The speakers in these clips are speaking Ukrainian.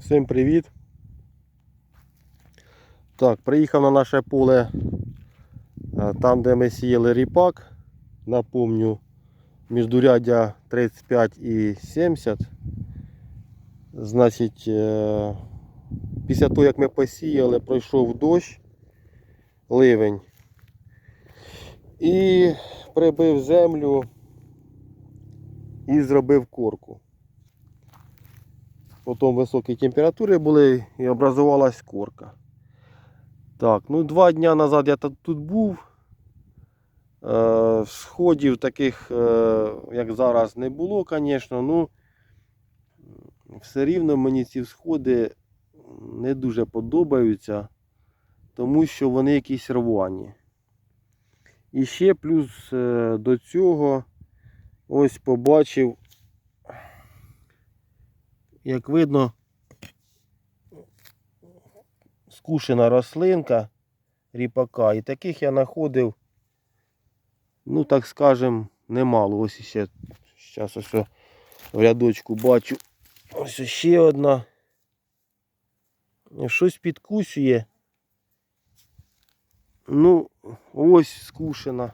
Всім привіт. Так, приїхав на наше поле е, там, де ми сіяли ріпак. Напомню, міждуряддя 35 і 70. Значить, е, після того, як ми посіяли, пройшов дощ, ливень. І прибив землю і зробив корку. Потім високі температури були і образувалась корка. Так, ну два дні назад я тут був. Е, сходів таких, е, як зараз, не було, звісно. Ну, все рівно мені ці сходи не дуже подобаються, тому що вони якісь рвані. І ще плюс е, до цього ось побачив як видно, скушена рослинка ріпака. І таких я знаходив, ну так скажем, немало. Ось ще зараз ось в рядочку бачу. Ось ще одна. Щось підкусює. Ну, ось скушена.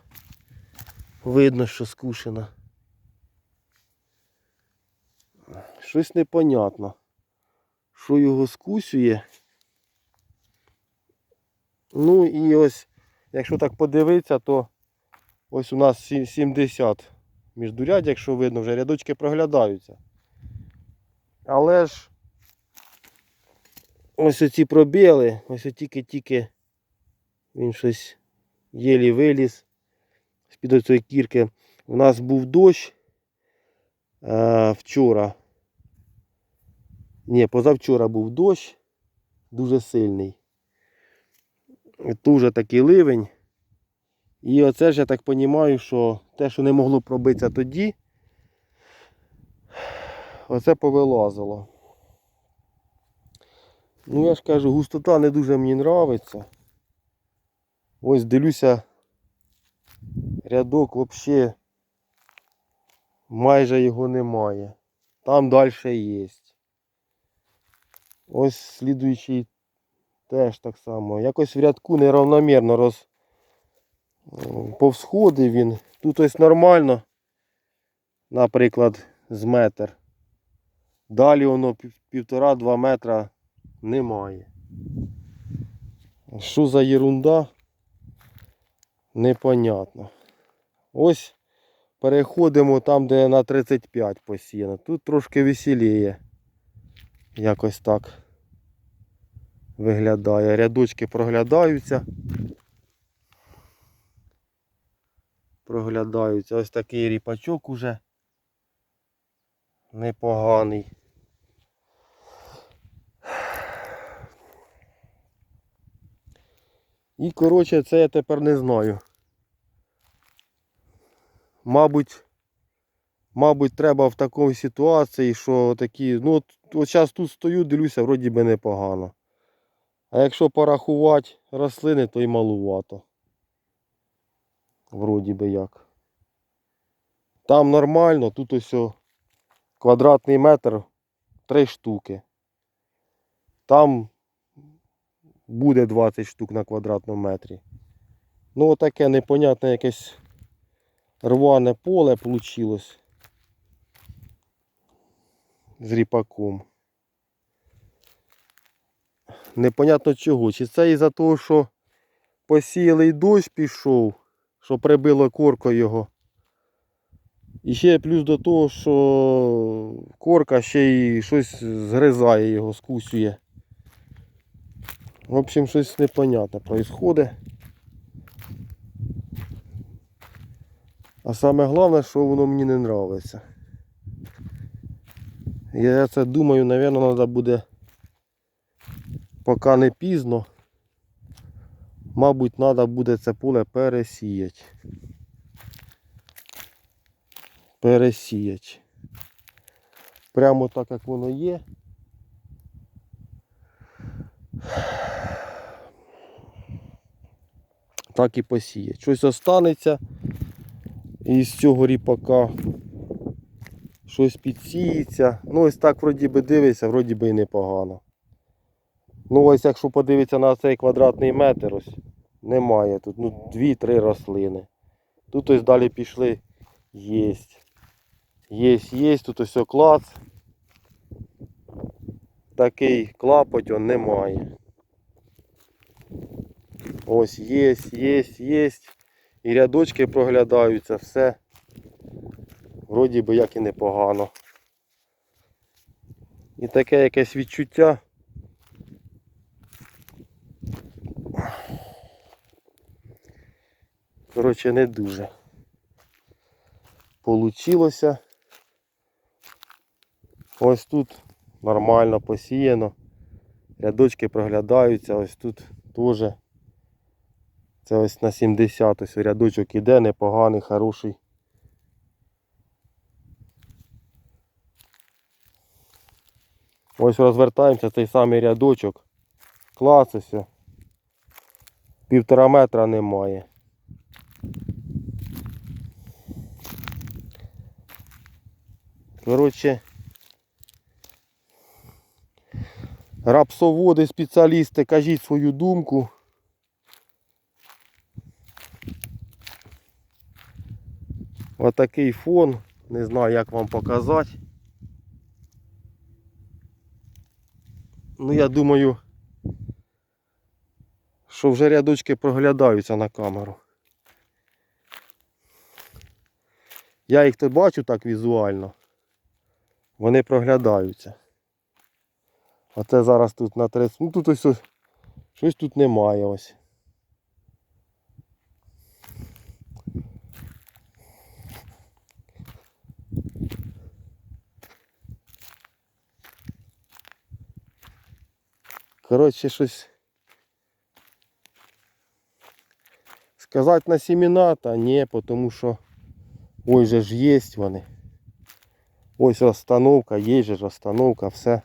Видно, що скушена. Щось непонятно. Що його скусює. Ну і ось, якщо так подивитися, то ось у нас 70 міждурядь, якщо видно, вже рядочки проглядаються. Але ж ось оці пробіли, ось тільки-тільки він щось єлі виліз з-під оцієї кірки. У нас був дощ е, вчора. Ні, позавчора був дощ, дуже сильний. Дуже такий ливень. І оце ж я так розумію, що те, що не могло пробитися тоді, оце повилазило. Ну я ж кажу, густота не дуже мені подобається. Ось дивлюся, рядок взагалі майже його немає. Там далі є. Ось слідуючий теж так само. Якось в рядку неравномірно роз... повсходив він. Тут ось нормально, наприклад, з метр. Далі воно пів- півтора-два метра немає. Що за ерунда? Непонятно. Ось переходимо там, де на 35 посіяно. Тут трошки веселіє. Якось так виглядає. Рядочки проглядаються. Проглядаються. Ось такий ріпачок уже непоганий. І коротше це я тепер не знаю. Мабуть, мабуть, треба в такій ситуації, що такі, ну от, от зараз тут стою, дивлюся, вроді би непогано. А якщо порахувати рослини, то й малувато. Вроді би як. Там нормально, тут ось квадратний метр три штуки. Там буде 20 штук на квадратному метрі. Ну отаке непонятне якесь рване поле вийшло з ріпаком. Непонятно чого. Чи це із-за того, що посіяли і дощ пішов, що прибило корко його. І ще плюс до того, що корка ще й щось згризає його, скусює. В общем, щось непонятне происходить. А саме головне, що воно мені не подобається. Я це думаю, напевно, треба буде, поки не пізно, мабуть, треба буде це поле пересіяти. Пересіяти. Прямо так, як воно є. Так і посіяти. Щось останеться із цього ріпака щось підсіється. Ну ось так вроді би дивиться, вроді би і непогано. Ну ось якщо подивитися на цей квадратний метр, ось немає тут. Ну, дві-три рослини. Тут ось далі пішли. Єсть. Єсть, єсть, тут ось клац. Такий клапоть он немає. Ось єсть, єсть, єсть. І рядочки проглядаються, все. Вроді би як і непогано. І таке якесь відчуття. Коротше, не дуже. Получилося. Ось тут нормально посіяно. Рядочки проглядаються, ось тут теж. Це ось на 70, ось рядочок іде, непоганий, хороший. Ось розвертаємося, цей самий рядочок. Клас ось. Півтора метра немає. Коротше, рапсоводи, спеціалісти, кажіть свою думку. Отакий фон. Не знаю, як вам показати. Ну, я думаю, що вже рядочки проглядаються на камеру. Я їх то бачу так візуально. Вони проглядаються. А це зараз тут на 30. Ну тут ось щось тут немає ось. Коротше, щось. Сказати на семена, та ні, тому що ой же ж є вони. Ось розстановка, є же ж розстановка, все.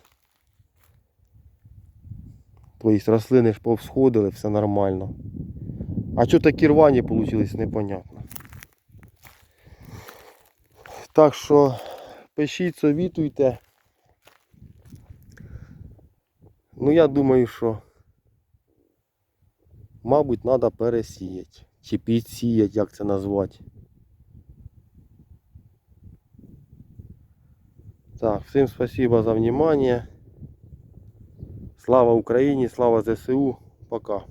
Тобто рослини ж повсходили, все нормально. А що такі рвані вийшли, непонятно. Так що пишіть, совітуйте. Ну я думаю, що мабуть треба пересіяти. Чи підсіяти, як це назвати. Так, всім спасибо за внимание. Слава Україні, слава ЗСУ. Пока.